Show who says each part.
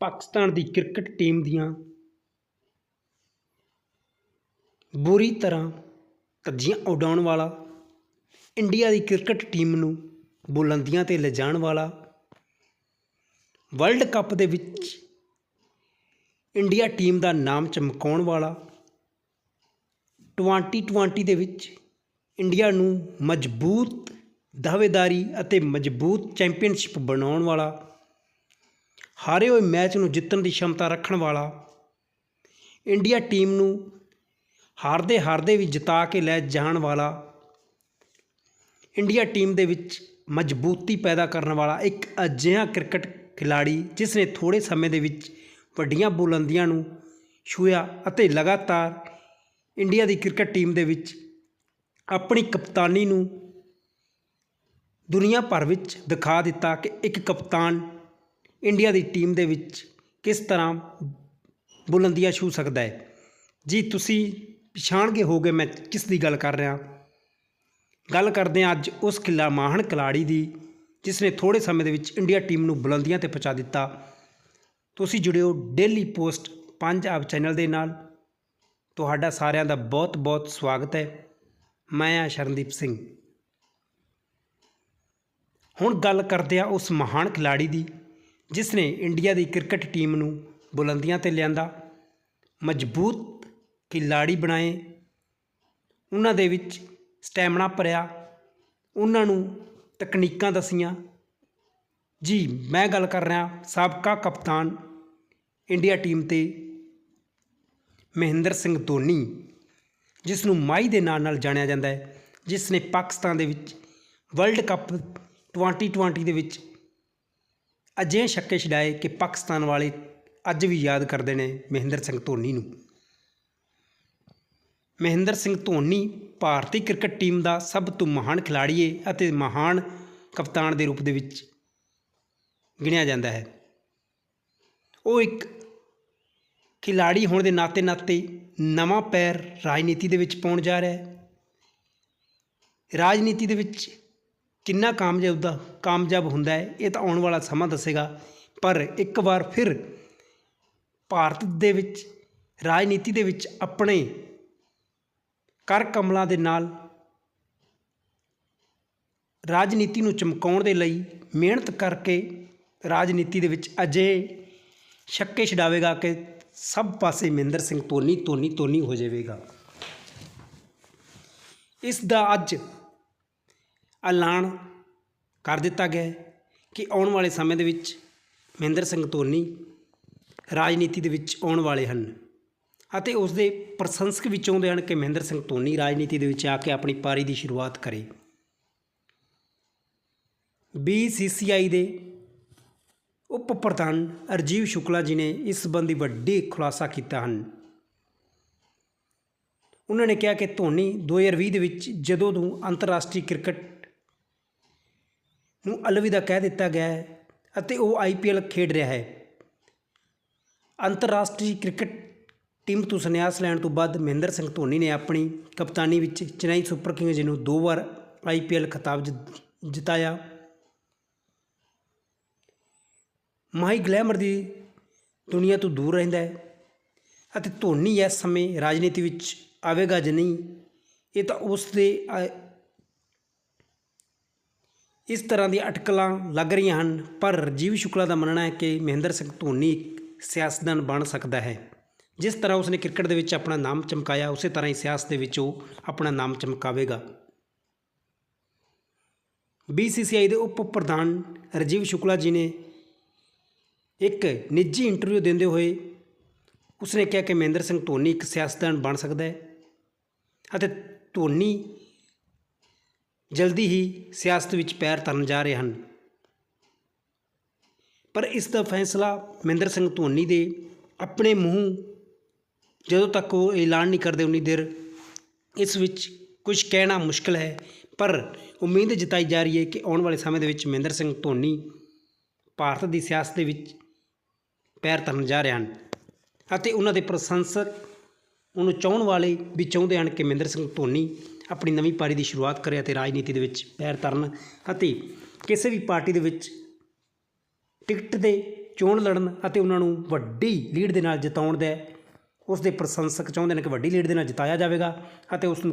Speaker 1: ਪਾਕਿਸਤਾਨ ਦੀ cricket team ਦੀਆਂ ਬੁਰੀ ਤਰ੍ਹਾਂ ਧੱਜੀਆਂ ਉਡਾਉਣ ਵਾਲਾ, ਇੰਡੀਆ ਦੀ ਕ੍ਰਿਕਟ ਟੀਮ ਨੂੰ ਬੁਲੰਦੀਆਂ 'ਤੇ ਲਿਜਾਣ ਵਾਲਾ, ਵਰਲਡ ਕੱਪ ਦੇ ਵਿੱਚ ਇੰਡੀਆ ਟੀਮ ਦਾ ਨਾਮ ਚਮਕਾਉਣ ਵਾਲਾ 2020 ਦੇ ਵਿੱਚ ਇੰਡੀਆ ਨੂੰ ਮਜ਼ਬੂਤ ਦਾਅਵੇਦਾਰੀ ਅਤੇ ਮਜ਼ਬੂਤ ਚੈਂਪੀਅਨਸ਼ਿਪ ਬਣਾਉਣ ਵਾਲਾ ਹਾਰੇ ਹੋਏ ਮੈਚ ਨੂੰ ਜਿੱਤਣ ਦੀ ਸ਼ਮਤਾ ਰੱਖਣ ਵਾਲਾ ਇੰਡੀਆ ਟੀਮ ਨੂੰ ਹਾਰਦੇ ਹਾਰਦੇ ਵੀ ਜਿਤਾ ਕੇ ਲੈ ਜਾਣ ਵਾਲਾ ਇੰਡੀਆ ਟੀਮ ਦੇ ਵਿੱਚ ਮਜ਼ਬੂਤੀ ਪੈਦਾ ਕਰਨ ਵਾਲਾ ਇੱਕ ਅਜਿਹਾ ਕ੍ਰਿਕਟ ਖਿਲਾੜੀ ਜਿਸ ਨੇ ਥੋੜੇ ਸਮੇਂ ਦੇ ਵਿੱਚ ਵੱਡੀਆਂ ਬੁਲੰਦੀਆਂ ਨੂੰ ਛੂਹਿਆ ਅਤੇ ਲਗਾਤਾਰ ਇੰਡੀਆ ਦੀ ਕ੍ਰਿਕਟ ਟੀਮ ਦੇ ਵਿੱਚ ਆਪਣੀ ਕਪਤਾਨੀ ਨੂੰ ਦੁਨੀਆ ਭਰ ਵਿੱਚ ਦਿਖਾ ਦਿੱਤਾ ਕਿ ਇੱਕ ਕਪਤਾਨ ਇੰਡੀਆ ਦੀ ਟੀਮ ਦੇ ਵਿੱਚ ਕਿਸ ਤਰ੍ਹਾਂ ਬੁਲੰਦੀਆਂ ਛੂ ਸਕਦਾ ਹੈ? ਜੀ, ਤੁਸੀਂ ਪਛਾਣ ਗਏ ਹੋਗੇ, ਮੈਂ ਕਿਸ ਦੀ ਗੱਲ ਕਰ ਰਿਹਾ? ਗੱਲ ਕਰਦੇ ਹਾਂ ਅੱਜ ਉਸ ਖਿਲਾ ਮਾਹਣ ਖਿਲਾੜੀ ਦੀ, ਜਿਸ ਨੇ ਥੋੜੇ ਸਮੇਂ ਦੇ ਵਿੱਚ ਇੰਡੀਆ ਟੀਮ ਨੂੰ ਬੁਲੰਦੀਆਂ ਤੇ ਪਹੁੰਚਾ ਦਿੱਤਾ। ਤੁਸੀਂ ਜੁੜਿਓ ਡੇਲੀ ਪੋਸਟ ਪੰਜਾਬ ਚੈਨਲ ਦੇ ਨਾਲ। ਤੁਹਾਡਾ ਸਾਰਿਆਂ ਦਾ ਬਹੁਤ ਬਹੁਤ ਸਵਾਗਤ ਹੈ। ਮੈਂ ਆ ਸ਼ਰਨਦੀਪ ਸਿੰਘ। ਹੁਣ ਗੱਲ ਕਰਦੇ ਆ ਉਸ ਮਹਾਨ ਖਿਲਾੜੀ ਦੀ। ਜਿਸ ਨੇ ਇੰਡੀਆ ਦੀ ਕ੍ਰਿਕਟ ਟੀਮ ਨੂੰ ਬੁਲੰਦੀਆਂ ਤੇ ਲਿਆਂਦਾ, ਮਜ਼ਬੂਤ ਖਿਲਾੜੀ ਬਣਾਏ, ਉਹਨਾਂ ਦੇ ਵਿੱਚ ਸਟੈਮਨਾ ਭਰਿਆ, ਉਹਨਾਂ ਨੂੰ ਤਕਨੀਕਾਂ ਦਸੀਆਂ। ਜੀ, ਮੈਂ ਗੱਲ ਕਰ ਰਿਹਾ ਸਾਬਕਾ ਕਪਤਾਨ ਇੰਡੀਆ ਟੀਮ ਤੇ ਮਹਿੰਦਰ ਸਿੰਘ ਧੋਨੀ, ਜਿਸ ਨੂੰ ਮਾਈ ਦੇ ਨਾਂ ਨਾਲ ਜਾਣਿਆ ਜਾਂਦਾ ਹੈ ਜਿਸ ਨੇ ਪਾਕਿਸਤਾਨ ਦੇ ਵਿੱਚ ਵਰਲਡ ਕੱਪ 2020 ਦੇ ਵਿੱਚ ਅਜਿਹੇ ਛੱਕੇ ਛਡਾਏ ਕਿ ਪਾਕਿਸਤਾਨ ਵਾਲੇ ਅੱਜ ਵੀ ਯਾਦ ਕਰਦੇ ਨੇ ਮਹਿੰਦਰ ਸਿੰਘ ਧੋਨੀ ਨੂੰ। ਮਹਿੰਦਰ ਸਿੰਘ ਧੋਨੀ ਭਾਰਤੀ ਕ੍ਰਿਕਟ ਟੀਮ ਦਾ ਸਭ ਤੋਂ ਮਹਾਨ ਖਿਲਾੜੀ ਹੈ ਅਤੇ ਮਹਾਨ ਕਪਤਾਨ ਦੇ ਰੂਪ ਦੇ ਵਿੱਚ ਗਿਣਿਆ ਜਾਂਦਾ ਹੈ। ਉਹ ਇੱਕ ਖਿਲਾੜੀ ਹੋਣ ਦੇ ਨਾਤੇ ਨਾਤੇ ਨਵਾਂ ਪੈਰ ਰਾਜਨੀਤੀ ਦੇ ਵਿੱਚ ਪਾਉਣ ਜਾ ਰਿਹਾ ਹੈ। ਰਾਜਨੀਤੀ ਦੇ ਵਿੱਚ ਕਿੰਨਾ ਕਾਮਯਾਬ ਦਾ, ਕਾਮਯਾਬ ਹੁੰਦਾ ਹੈ, ਇਹ ਤਾਂ ਆਉਣ ਵਾਲਾ ਸਮਾਂ ਦੱਸੇਗਾ। ਪਰ ਇੱਕ ਵਾਰ ਫਿਰ ਭਾਰਤ ਦੇ ਵਿੱਚ, ਰਾਜਨੀਤੀ ਦੇ ਵਿੱਚ ਆਪਣੇ ਕਰ ਕਮਲਾਂ ਦੇ ਨਾਲ ਰਾਜਨੀਤੀ ਨੂੰ ਚਮਕਾਉਣ ਦੇ ਲਈ ਮਿਹਨਤ ਕਰਕੇ ਰਾਜਨੀਤੀ ਦੇ ਵਿੱਚ ਅਜੇ ਛੱਕੇ ਛਡਾਵੇਗਾ ਕਿ ਸਭ ਪਾਸੇ ਮਹਿੰਦਰ ਸਿੰਘ ਤੋਨੀ ਧੋਨੀ ਤੋਨੀ ਹੋ ਜਾਵੇਗਾ। ਇਸ ਦਾ ਅੱਜ ਐਲਾਨ ਕਰ ਦਿੱਤਾ ਗਿਆ ਕਿ ਆਉਣ ਵਾਲੇ ਸਮੇਂ ਦੇ ਵਿੱਚ ਮਹਿੰਦਰ ਸਿੰਘ ਧੋਨੀ ਰਾਜਨੀਤੀ ਦੇ ਵਿੱਚ ਆਉਣ ਵਾਲੇ ਹਨ ਅਤੇ ਉਸ ਦੇ ਪ੍ਰਸ਼ੰਸਕ ਵੀ ਚਾਹੁੰਦੇ ਹਨ ਕਿ ਮਹਿੰਦਰ ਸਿੰਘ ਧੋਨੀ ਰਾਜਨੀਤੀ ਦੇ ਵਿੱਚ ਆ ਕੇ ਆਪਣੀ ਪਾਰੀ ਦੀ ਸ਼ੁਰੂਆਤ ਕਰੇ। BCCI ਦੇ ਉਪ ਪ੍ਰਧਾਨ ਅਰਜੀਵ ਸ਼ੁਕਲਾ ਜੀ ਨੇ ਇਸ ਸੰਬੰਧੀ ਵੱਡੀ ਖੁਲਾਸਾ ਕੀਤਾ ਹਨ। ਉਹਨਾਂ ਨੇ ਕਿਹਾ ਕਿ ਧੋਨੀ 2020 ਦੇ ਵਿੱਚ ਜਦੋਂ ਤੋਂ ਅੰਤਰਰਾਸ਼ਟਰੀ ਕ੍ਰਿਕਟ ਨੂੰ ਅਲਵਿਦਾ ਕਹਿ ਦਿੱਤਾ ਗਿਆ ਹੈ ਅਤੇ ਉਹ ਆਈਪੀਐਲ ਖੇਡ ਰਿਹਾ ਹੈ। ਅੰਤਰਰਾਸ਼ਟਰੀ ਕ੍ਰਿਕਟ ਟੀਮ ਤੋਂ ਸੰਨਿਆਸ ਲੈਣ ਤੋਂ ਬਾਅਦ ਮਹਿੰਦਰ ਸਿੰਘ ਧੋਨੀ ਨੇ ਆਪਣੀ ਕਪਤਾਨੀ ਵਿੱਚ ਚੇਨਈ ਸੁਪਰ ਕਿੰਗਜ਼ ਨੂੰ ਦੋ ਵਾਰ ਆਈਪੀਐਲ ਖਿਤਾਬ ਜਿਤਾਇਆ। ਮਾਈ ਗਲੈਮਰ ਦੀ ਦੁਨੀਆ ਤੋਂ ਦੂਰ ਰਹਿੰਦਾ ਹੈ ਅਤੇ ਧੋਨੀ ਇਸ ਸਮੇਂ ਰਾਜਨੀਤੀ ਵਿੱਚ ਆਵੇਗਾ ਜਾਂ ਨਹੀਂ, ਇਹ ਤਾਂ ਉਸ ਦੇ ਇਸ ਤਰ੍ਹਾਂ ਦੀਆਂ ਅਟਕਲਾਂ ਲੱਗ ਰਹੀਆਂ ਹਨ, ਪਰ ਰਾਜੀਵ ਸ਼ੁਕਲਾ ਦਾ ਮੰਨਣਾ ਹੈ ਕਿ ਮਹਿੰਦਰ ਸਿੰਘ ਧੋਨੀ ਇੱਕ ਸਿਆਸਤਦਾਨ ਬਣ ਸਕਦਾ ਹੈ। ਜਿਸ ਤਰ੍ਹਾਂ ਉਸਨੇ ਕ੍ਰਿਕਟ ਦੇ ਵਿੱਚ ਆਪਣਾ ਨਾਮ ਚਮਕਾਇਆ, ਉਸੇ ਤਰ੍ਹਾਂ ਹੀ ਸਿਆਸਤ ਦੇ ਵਿੱਚ ਉਹ ਆਪਣਾ ਨਾਮ ਚਮਕਾਵੇਗਾ। BCCI ਦੇ ਉਪ ਪ੍ਰਧਾਨ ਰਾਜੀਵ ਸ਼ੁਕਲਾ ਜੀ ਨੇ ਇੱਕ ਨਿੱਜੀ ਇੰਟਰਵਿਊ ਦਿੰਦੇ ਹੋਏ ਉਸਨੇ ਕਿਹਾ ਕਿ ਮਹਿੰਦਰ ਸਿੰਘ ਧੋਨੀ ਇੱਕ ਸਿਆਸਤਦਾਨ ਬਣ ਸਕਦਾ ਹੈ ਅਤੇ ਧੋਨੀ ਜਲਦੀ ਹੀ ਸਿਆਸਤ ਵਿੱਚ ਪੈਰ ਧਰਨ ਜਾ ਰਹੇ ਹਨ। ਪਰ ਇਸ ਦਾ ਫੈਸਲਾ ਮਹਿੰਦਰ ਸਿੰਘ ਧੋਨੀ ਦੇ ਆਪਣੇ ਮੂੰਹ ਜਦੋਂ ਤੱਕ ਉਹ ਐਲਾਨ ਨਹੀਂ ਕਰਦੇ ਉਨੀ ਦੇਰ, ਇਸ ਵਿੱਚ ਕੁਝ ਕਹਿਣਾ ਮੁਸ਼ਕਲ ਹੈ। ਪਰ ਉਮੀਦ ਜਤਾਈ ਜਾ ਰਹੀ ਹੈ ਕਿ ਆਉਣ ਵਾਲੇ ਸਮੇਂ ਦੇ ਵਿੱਚ ਮਹਿੰਦਰ ਸਿੰਘ ਧੋਨੀ ਭਾਰਤ ਦੀ ਸਿਆਸਤ ਦੇ ਵਿੱਚ ਪੈਰ ਧਰਨ ਜਾ ਰਹੇ ਹਨ ਅਤੇ ਉਹਨਾਂ ਦੇ ਪ੍ਰਸ਼ੰਸਕ ਉਹਨੂੰ ਚਾਹਣ ਵਾਲੇ ਵੀ ਚਾਹੁੰਦੇ ਹਨ ਕਿ ਮਹਿੰਦਰ ਸਿੰਘ ਧੋਨੀ ਆਪਣੀ ਨਵੀਂ ਪਾਰੀ ਦੀ ਸ਼ੁਰੂਆਤ ਕਰੇ ਅਤੇ ਰਾਜਨੀਤੀ ਦੇ ਵਿੱਚ ਪੈਰ ਧਰਨ ਅਤੇ ਕਿਸੇ ਵੀ ਪਾਰਟੀ ਦੇ ਵਿੱਚ ਟਿਕਟ ਦੇ ਚੋਣ ਲੜਨ ਅਤੇ ਉਹਨਾਂ ਨੂੰ ਵੱਡੀ ਲੀਡ ਦੇ ਨਾਲ ਜਿਤਾਉਣ ਦਾ, ਉਸ ਦੇ ਪ੍ਰਸ਼ੰਸਕ ਚਾਹੁੰਦੇ ਨੇ ਕਿ ਵੱਡੀ ਲੀਡ ਦੇ ਨਾਲ ਜਿਤਾਇਆ ਜਾਵੇਗਾ ਅਤੇ ਉਸ ਨੂੰ